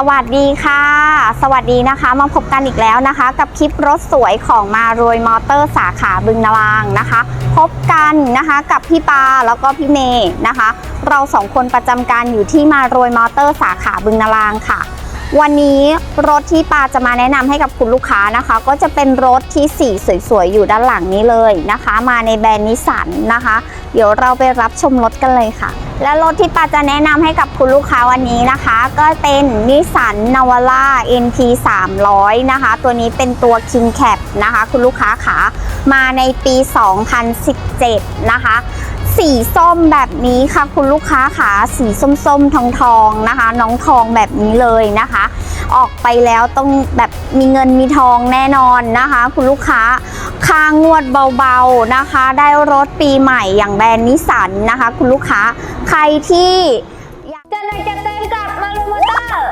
สวัสดีค่ะ สวัสดีนะคะมาพบกันอีกแล้วนะคะ กับคลิปรถสวยของมารวยมอเตอร์สาขาบึงนารางนะคะ พบกันนะคะกับพี่ปาแล้วก็พี่เมย์นะคะ เราสองคนประจำการอยู่ที่มารวยมอเตอร์สาขาบึงนารางค่ะ วันนี้รถที่ปาจะมาแนะนำให้กับคุณลูกค้านะคะ ก็จะเป็นรถที่สีสวยๆอยู่ด้านหลังนี้เลยนะคะ มาในแบรนด์นิสสันนะคะ เดี๋ยวเราไปรับชมรถกันเลยค่ะ และรถที่ปาจะแนะนำให้กับคุณลูกค้าวันนี้นะคะ ก็เป็นนิสสันนาวาร่า NP 300นะคะ ตัวนี้เป็นตัว King Cap นะคะ คุณลูกค้าขามาในปี 2017 นะคะ สีส้มแบบนี้ค่ะ คุณลูกค้าขาสีส้มๆ ทองทองนะคะ น้องทองแบบนี้เลยนะคะ ออกไปแล้วต้องแบบมีเงินมีทองแน่นอนนะคะ คุณลูกค้าค่างวดเบาๆนะคะ ได้รถปีใหม่อย่างแบรนด์นิสสันนะคะ คุณลูกค้า ใครที่อยากจะไหนจะเต็มกับมารูมอเตอร์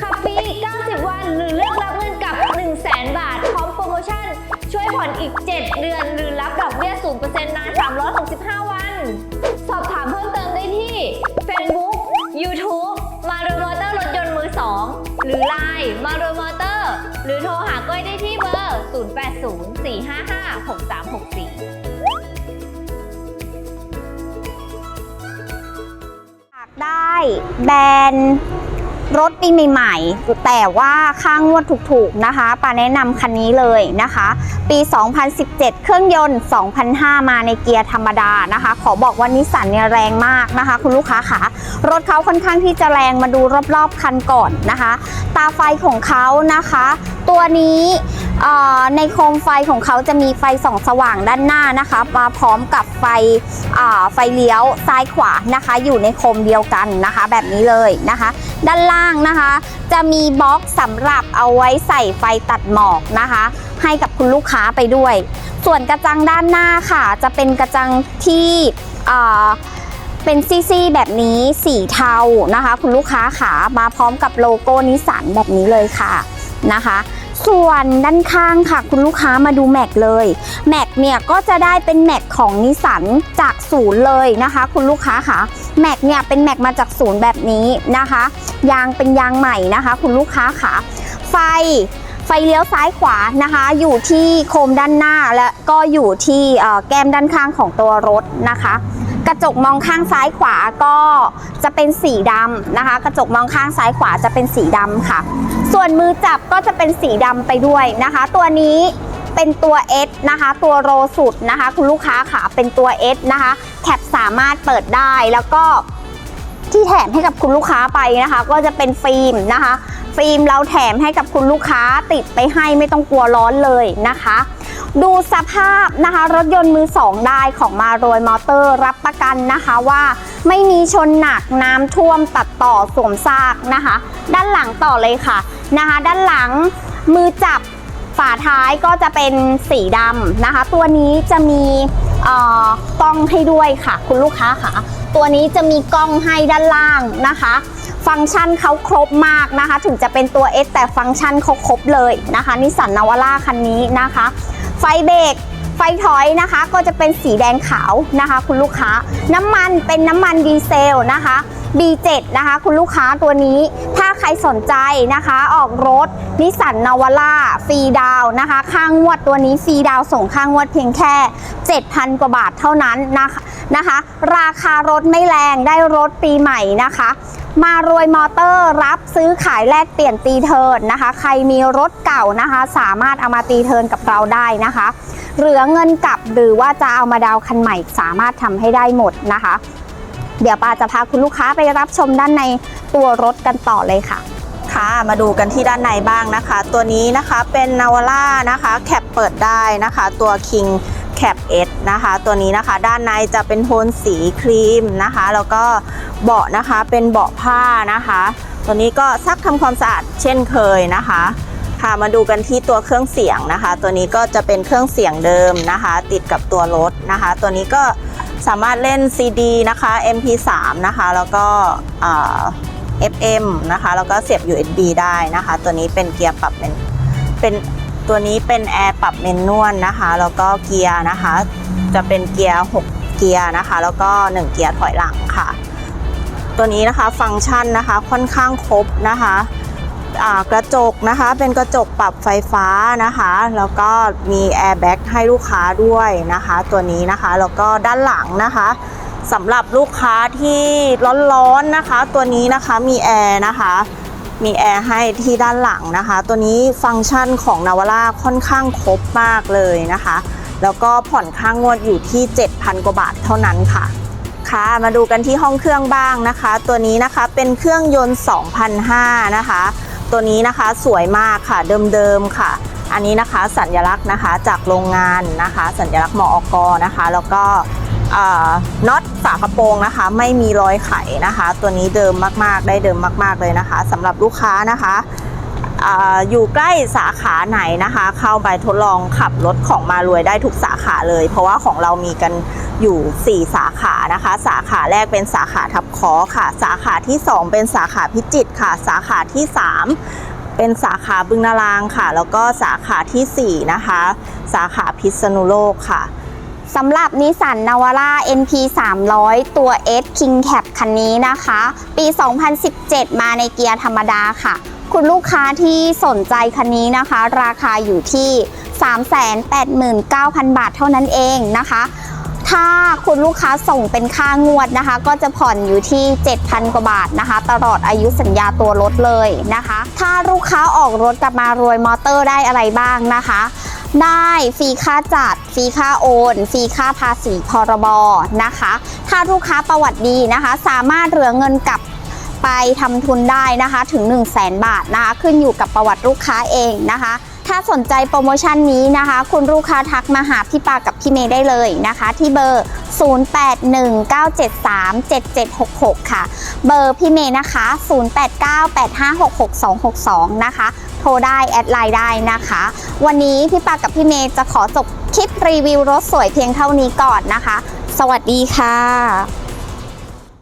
ขับฟรี90 วัน หรือเลือกรับเงินกับ 1 0 0 0 0แบาท พร้อมโปรโมชั่น ช่วยผ่อนอีก 7 เดือน หรือรับดอกเบี้ย0%นาน 365 วัน สอบถามเพิ่มเติมได้ที่ Facebook YouTube มารูมอเตอร์รถยนต์มือ 2 หรือ Line มารูมอเตอร์ หรือโทรหาก้อยได้ที่เบอร์ 0804556364 ได้แบรนด์รถปีใหม่ๆ แต่ว่าค่างวดถูกๆนะคะปาแนะนำคันนี้เลยนะคะ ปี 2017 เครื่องยนต์ 2005 มาในเกียร์ธรรมดานะคะ ขอบอกว่านิสสันเนี่ยแรงมากนะคะ คุณลูกค้าค่ะรถเขาค่อนข้างที่จะแรงมาดูรอบๆคันก่อนนะคะ ตาไฟของเขานะคะ ตัวนี้ ในโคมไฟของเขาจะมีไฟส่องสว่างด้านหน้านะคะมาพร้อมกับไฟไฟเลี้ยวซ้ายขวานะคะ อยู่ในโคมเดียวกันนะคะ แบบนี้เลยนะคะ ด้านล่างนะคะ จะมีบล็อกสำหรับเอาไว้ใส่ไฟตัดหมอกนะคะ ให้กับคุณลูกค้าไปด้วย ส่วนกระจังด้านหน้าค่ะ จะเป็นกระจังที่เป็นซี่ๆแบบนี้สีเทานะคะ คุณลูกค้าขามาพร้อมกับโลโก้นิสสันแบบนี้เลยค่ะนะคะ ส่วนด้านข้างค่ะ คุณลูกค้ามาดูแม็กเลยแม็กเนี่ยก็จะได้เป็นแม็กของนิสสันจากศูนย์เลยนะคะ คุณลูกค้าค่ะแม็กเนี่ยเป็นแม็กมาจากศูนย์แบบนี้นะคะ ยางเป็นยางใหม่นะคะ คุณลูกค้าค่ะ ไฟไฟเลี้ยวซ้ายขวานะคะ อยู่ที่โคมด้านหน้าและก็อยู่ที่แก้มด้านข้างของตัวรถนะคะ กระจกมองข้างซ้ายขวาก็จะเป็นสีดำนะคะ กระจกมองข้างซ้ายขวาจะเป็นสีดำค่ะ ส่วนมือจับก็จะเป็นสีดำไปด้วยนะคะ ตัวนี้เป็นตัว S นะคะ ตัวโรสุดนะคะ คุณลูกค้าค่ะเป็นตัว S นะคะแคปสามารถเปิดได้แล้วก็ที่แถมให้กับคุณลูกค้าไปนะคะ ก็จะเป็นฟิล์มนะคะ ฟิล์มเราแถมให้กับคุณลูกค้าติดไปให้ไม่ต้องกลัวร้อนเลยนะคะ ดูสภาพนะคะ รถยนต์มือสองได้ของมารวยมอเตอร์รับประกันนะคะว่า ไม่มีชนหนักน้ำท่วมตัดต่อสวมซากนะคะ ด้านหลังต่อเลยค่ะนะคะ ด้านหลังมือจับฝาท้ายก็จะเป็นสีดำนะคะ ตัวนี้จะมีอ่อกล้องให้ด้วยค่ะ คุณลูกค้าค่ะ ตัวนี้จะมีกล้องให้ด้านล่างนะคะ ฟังก์ชันเขาครบมากนะคะ ถึงจะเป็นตัว S แต่ฟังก์ชันเขาครบเลยนะคะนิสสันนาวาร่าคันนี้นะคะ ไฟเบรกไฟถอยนะคะก็จะเป็นสีแดงขาวนะคะ คุณลูกค้า น้ำมันเป็นน้ำมันดีเซลนะคะ B7 นะคะ คุณลูกค้าตัวนี้ถ้าใครสนใจนะคะ ออกรถนิสสันนาวาร่าฟรีดาวนะคะค่างวดตัวนี้ฟรีดาวส่งค่างวดเพียงแค่ 7,000 กว่าบาทเท่านั้นนะคะนะคะ ราคารถไม่แรงได้รถปีใหม่นะคะ มารวยมอเตอร์รับซื้อขายแลกเปลี่ยนตีเทิร์นนะคะ ใครมีรถเก่านะคะ สามารถเอามาตีเทิร์นกับเราได้นะคะ เหลือเงินกลับหรือว่าจะเอามาดาวคันใหม่สามารถทำให้ได้หมดนะคะ เดี๋ยวปาจะพาคุณลูกค้าไปรับชมด้านในตัวรถกันต่อเลยค่ะค่ะมาดูกันที่ด้านในบ้างนะคะ ตัวนี้นะคะเป็นนาวาร่านะคะแคปเปิดได้นะคะ ตัวคิง King Cap S นะคะ ตัวนี้นะคะด้านในจะเป็นโทนสีครีมนะคะ แล้วก็เบาะนะคะเป็นเบาะผ้านะคะ ตัวนี้ก็ซักทำความสะอาดเช่นเคยนะคะค่ะมาดูกันที่ตัวเครื่องเสียงนะคะ ตัวนี้ก็จะเป็นเครื่องเสียงเดิมนะคะ ติดกับตัวรถนะคะ ตัวนี้ก็สามารถเล่น CD นะคะ MP3 นะคะ แล้วก็อ่า FM นะคะ แล้วก็เสียบ USB ได้นะคะ ตัวนี้เป็นเกียร์ปรับเป็นเป็น ตัวนี้เป็นแอร์ปรับเมนนวลนะคะ แล้วก็เกียร์นะคะ จะเป็นเกียร์ 6 เกียร์นะคะ แล้วก็ 1 เกียร์ถอยหลังค่ะ ตัวนี้นะคะฟังก์ชันนะคะค่อนข้างครบนะคะกระจกนะคะเป็นกระจกปรับไฟฟ้านะคะ แล้วก็มีแอร์แบ็กให้ลูกค้าด้วยนะคะ ตัวนี้นะคะ แล้วก็ด้านหลังนะคะสำหรับลูกค้าที่ร้อนๆนะคะ ตัวนี้นะคะมีแอร์นะคะ มีแอร์ให้ที่ด้านหลังนะคะ ตัวนี้ฟังก์ชันของนาวาร่าค่อนข้างครบมากเลยนะคะ แล้วก็ผ่อนค่างวดอยู่ที่ 7,000 กว่าบาทเท่านั้นค่ะค่ะ มาดูกันที่ห้องเครื่องบ้างนะคะ ตัวนี้นะคะเป็นเครื่องยนต์2005นะคะ ตัวนี้นะคะสวยมากค่ะเดิมๆค่ะ อันนี้นะคะสัญลักษณ์นะคะจากโรงงานนะคะ สัญลักษณ์มอกนะคะ แล้วก็ น็อตฝากระโปรงนะคะ ไม่มีรอยไขนะคะ ตัวนี้เดิมมากๆ ได้เดิมมาก ๆเลยนะคะสำหรับลูกค้านะคะอยู่ใกล้สาขาไหนนะคะ เข้าไปทดลองขับรถของมารวยได้ทุกสาขาเลย เพราะว่าของเรามีกันอยู่ 4 สาขานะคะ สาขาแรกเป็นสาขาทับคอค่ะ สาขาที่ 2 เป็นสาขาพิจิตรค่ะ สาขาที่ 3 เป็นสาขาบึงนารางค่ะ แล้วก็สาขาทีสี่4 นะคะ สาขาพิษณุโลกค่ะ สำหรับนิสสันนาวาร่า NP 300 ตัว S King Cap คันนี้นะคะ ปี 2017 มาในเกียร์ธรรมดาค่ะ คุณลูกค้าที่สนใจคันนี้นะคะ ราคาอยู่ที่ 389,000 บาทเท่านั้นเองนะคะ ถ้าคุณลูกค้าส่งเป็นค่างวดนะคะ ก็จะผ่อนอยู่ที่ 7,000 กว่าบาทนะคะ ตลอดอายุสัญญาตัวรถเลยนะคะ ถ้าลูกค้าออกรถกลับมารวยมอเตอร์ได้อะไรบ้างนะคะ ได้ฟรีค่าจัดฟรีค่าโอนฟรีค่าภาษีพรบนะคะ ถ้าลูกค้าประวัติดีนะคะ สามารถเหลือเงินกลับไปทำทุนได้นะคะถึง 1 0 0 0 0แบาทนะคะ ขึ้นอยู่กับประวัติลูกค้าเองนะคะ ถ้าสนใจโปรโมชั่นนี้นะคะ คุณลูกค้าทักมาหาพี่ปากับพี่เมย์ได้เลยนะคะ ที่เบอร์ 0819737766 ค่ะ เบอร์พี่เมย์นะคะ 0898566262 นะคะ รได้แอดไลน์ได้นะคะ วันนี้พี่ปากับพี่เมย์จะขอจบคลิปรีวิวรถสวยเพียงเท่านี้ก่อนนะคะ สวัสดีค่ะ